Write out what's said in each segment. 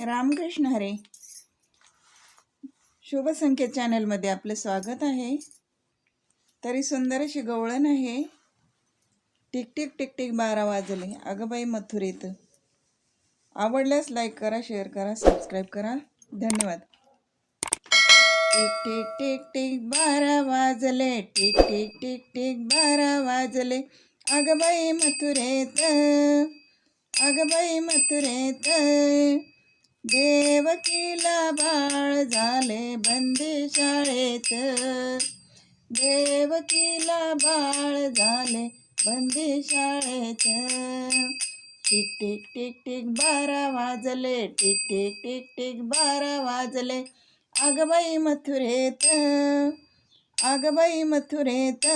रामकृष्ण हरे. शुभसंख्या चॅनलमध्ये आपलं स्वागत आहे. तरी सुंदर अशी गवळण आहे. टिक टिक टिक टिक बारा वाजले. अगं बाई मथुरेत. आवडल्यास लाईक करा शेअर करा सबस्क्राईब करा. धन्यवाद. टिक टिक टिक टिक बारा वाजले. टिक टिक टिक टिक बारा वाजले. अगं बाई मथुरेत. अगं बाई मथुरेत. देवकीला बाळ झाले बंदी शाळेत. देवकीला बाळ झाले बंदी शाळेत. टिक टिक टिक टिक बारा वाजले. टिक टिक टिक टिक बारा वाजले. अगबाई मथुरेत अगबाई मथुरेत.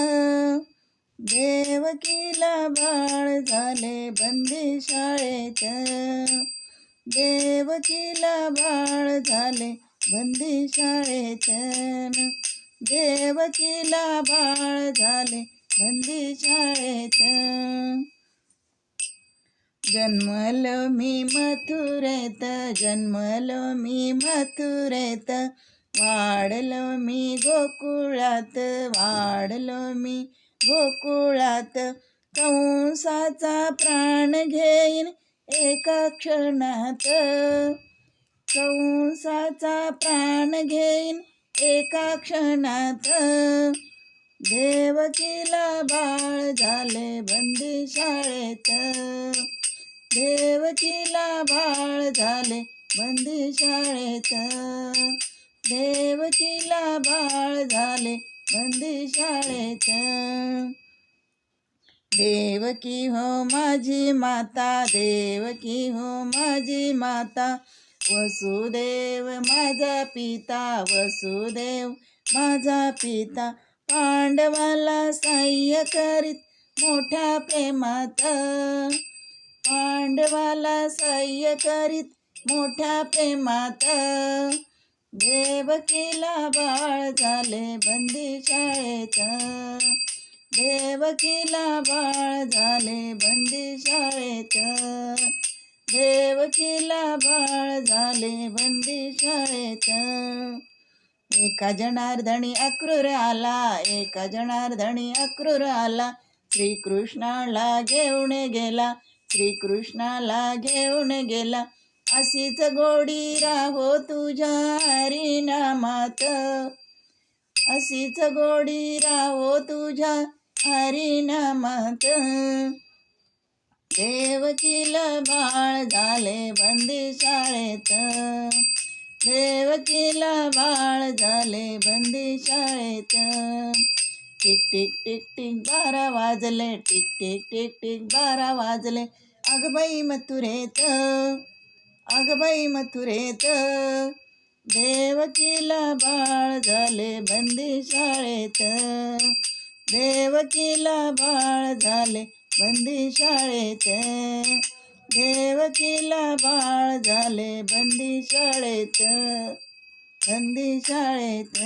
देवकीला बाळ झाले बंदी शाळेत. देवकीला बाळ झाले बंदी शाळेतन. देवकीला बाळ झाले बंदी शाळेत जन्मलो मी मथुरेत जन्मलो मी मथुरेत वाढलो मी गोकुळात वाढलो मी गोकुळात. कंसाचा प्राण घेईन एका क्षणात कंसाचा प्राण घेईन. एका क्षणात देवकीला बाळ झाले बंदी शाळेत. देवकीला बाळ झाले बंदी शाळेत. देवकीला बाळ झाले बंदी शाळेत. देवकी हो माझी माता देवकी हो माझी माता. वसुदेव माझा पिता वसुदेव माझा पिता. पांडवाला सहाय्य करीत मोठ्या प्रेमात. पांडवाला सह्य करीत मोठ्या प्रेमात. देवकीला बाळ झाले बंदी शाळेत. देवकीला बाळ झाले बंदी शाळेत. देवकीला बाळ झाले बंदी शाळेत. एका जनार्दनी अक्रूर आला एका जनार्दनी अक्रूर आला. श्रीकृष्णाला घेऊन गेला श्रीकृष्णाला घेऊन गेला. अशीच गोडी राहो तुझ्या हरिनामात. अशीच गोडी राहो तुझ्या हरिनामात देवकीला बाळ झाले बंदी शाळेत. देवकीला बाळ झाले बंदी शाळेत. टिक टिक टिक टिक बारा वाजले. टिक टिक टिक टिक बारा वाजले. अगबाई मथुरेत. अगबाई मथुरेत. देवकीला बाळ झाले बंदी शाळेत. देवकीला बाळ झाले बंदी शाळेत देवकीला बाळ झाले बंदी शाळेत बंदी शाळेत